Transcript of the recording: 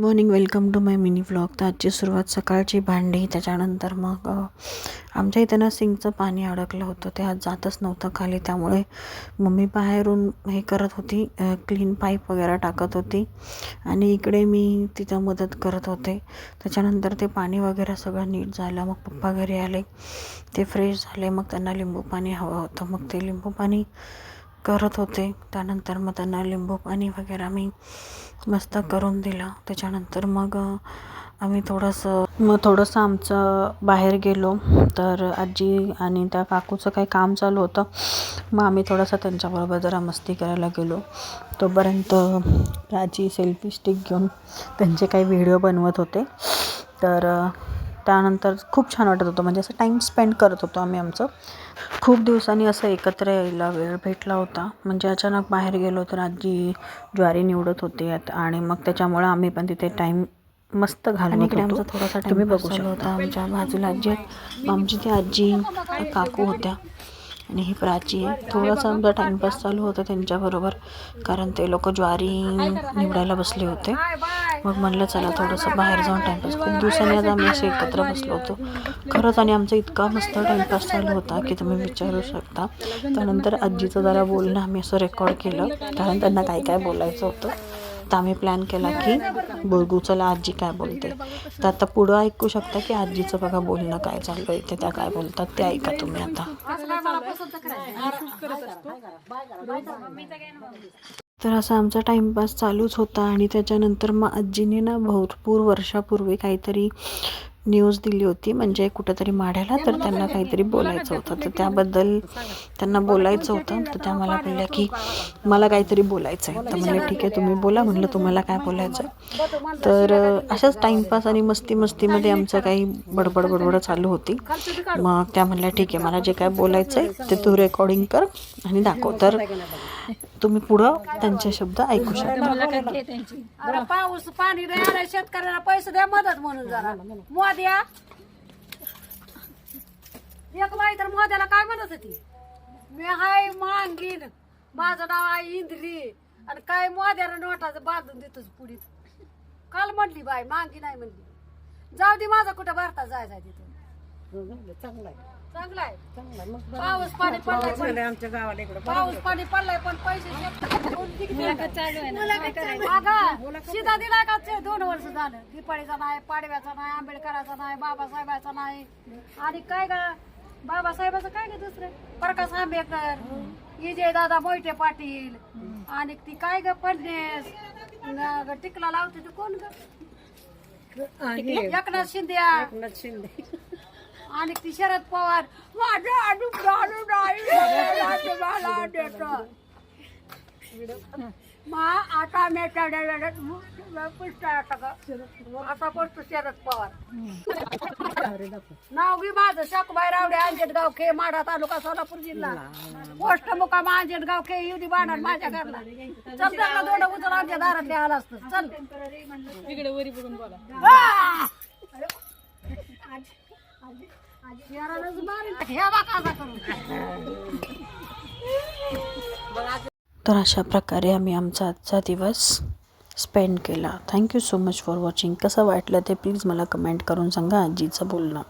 Morning welcome to my mini vlog. तर आजची सुरुवात सकाळची भांडी त्याच्यानंतर मग आमच्या इथं ना सिंकचं पाणी अडकलं होतं. ते आज जातच नव्हतं खाली त्यामुळे मम्मी बाहेरून हे करत होती क्लीन पाईप वगैरे टाकत होती. आणि इकडे मी तिथं मदत करत होते. त्याच्यानंतर ते पाणी वगैरे सगळं नीट झालं. मग पप्पा घरी आले. ते फ्रेश झाले. मग त्यांना लिंबू पाणी हवं होतं. मग ते लिंबू पाणी करत होते. त्यानंतर मग त्यांना लिंबू पाणी वगैरे आम्ही मस्त करून दिलं. त्याच्यानंतर मग आम्ही थोडंसं मग थोडंसं आमचं बाहेर गेलो. तर आजी आणि त्या काकूचं काही काम चालू होतं. मग आम्ही थोडंसं त्यांच्याबरोबर जरा मस्ती करायला गेलो. तोपर्यंत आजी सेल्फी स्टिक घेऊन त्यांचे काही व्हिडिओ बनवत होते. तर त्यानंतर खूप छान वाटत होतं. म्हणजे असं टाईम स्पेंड करत होतो आम्ही आमचं. खूप दिवसांनी असं एकत्र यायला वेळ भेटला होता. म्हणजे अचानक बाहेर गेलो तर आजी ज्वारी निवडत होते आणि मग त्याच्यामुळं आम्ही पण तिथे टाईम मस्त घालवत इकडे होतो. आमचा थोडासा टाइमपास बघू चालू शकता. आमच्या बाजूला आजी आमची ती आजी काकू होत्या. आणि ही प्राची आहे. थोडासा आमचा टाईमपास चालू होता त्यांच्याबरोबर. कारण ते लोक ज्वारी निवडायला बसले होते. मग म्हणलं चला थोडंसं बाहेर जाऊन टाईमपास खूप दिवसांनी आज आम्ही असे एकत्र बसलो होतो. खरंच आणि आमचा इतका मस्त टाईमपास चालू होता की तुम्ही विचारू शकता. त्यानंतर आजीचं जरा बोलणं आम्ही असं रेकॉर्ड केलं. कारण त्यांना काय काय बोलायचं होतं. तर आम्ही प्लॅन केला की बघू चला आजी काय बोलते. तर आता पुढं ऐकू शकता की आजीचं बघा बोलणं काय चाललं इथे त्या काय बोलतात ते ऐका तुम्ही आता. तर असा आमचा टाईमपास चालूच होता आणि त्याच्यानंतर मग आजीने ना भरपूर वर्षापूर्वी काहीतरी न्यूज दिली होती. म्हणजे कुठंतरी माढ्याला तर त्यांना काहीतरी बोलायचं होतं. तर त्याबद्दल त्यांना बोलायचं होतं. तर त्या मला बोलल्या की मला काहीतरी बोलायचं आहे तर म्हणले ठीक आहे तुम्ही बोला. म्हणलं तुम्हाला काय बोलायचं आहे तर अशाच टाईमपास आणि मस्ती मस्तीमध्ये आमचं काही बडबड बडबड चालू होती. मग त्या म्हणल्या ठीक आहे मला जे काय बोलायचं आहे ते तू रेकॉर्डिंग कर आणि दाखव. तर तुम्ही पुढं त्यांचे शब्द ऐकू शकता. पाऊस पाणी शेतकऱ्याला पैसे द्या मदत म्हणून जरा. द्या. एक बाई तर मोद्याला काय म्हणत होती? मी हाय मांगीन माझं नाव आहे इंद्री आणि काय मोद्याला नोटाचं बांधून देतोच पुढीत? काल म्हटली बाई मांगी नाही म्हणली. जाऊ दे माझा कुठं भारतात जायचं आहे तिथं. हो, चांगला आहे. पाऊस पाणी पडलाय आमच्या गावाला पाऊस पाणी पडलाय पण पैसे दिला का ते दोन वर्ष झालं? दिपाळीचा नाही पाडव्याचा नाही आंबेडकराचा नाही बाबासाहेबाचा नाही. आणि काय ग? बाबासाहेबाचं काय ग दुसरं? प्रकाश आंबेडकर विजय दादा मोहिते पाटील आणि ती काय ग फडणीस टिकला लावते ती कोण ग? एकनाथ शिंदे. आणि ती शरद पवार माझं अनुदान नाही. मला देतं. मग आता मी पुस्तक आता पोस्ट शरद पवार. नाव बी माझं. शाकुबाई रावडे अंजनगाव खे माढा तालुका सोलापूर जिल्हा. पोस्ट मुकाम अंजनगाव खे युदी बाणार माझ्या घरला. चल त्याला दोन उचल आमच्या दारात आला असतं. चल. इकडे वरी बघून बोला. तर अशा प्रकारे आम्ही आमचा आजचा दिवस स्पेंड केला. Thank you so much for watching कसं वाटलं ते प्लीज मला कमेंट करून सांगा आजीचं बोलणं.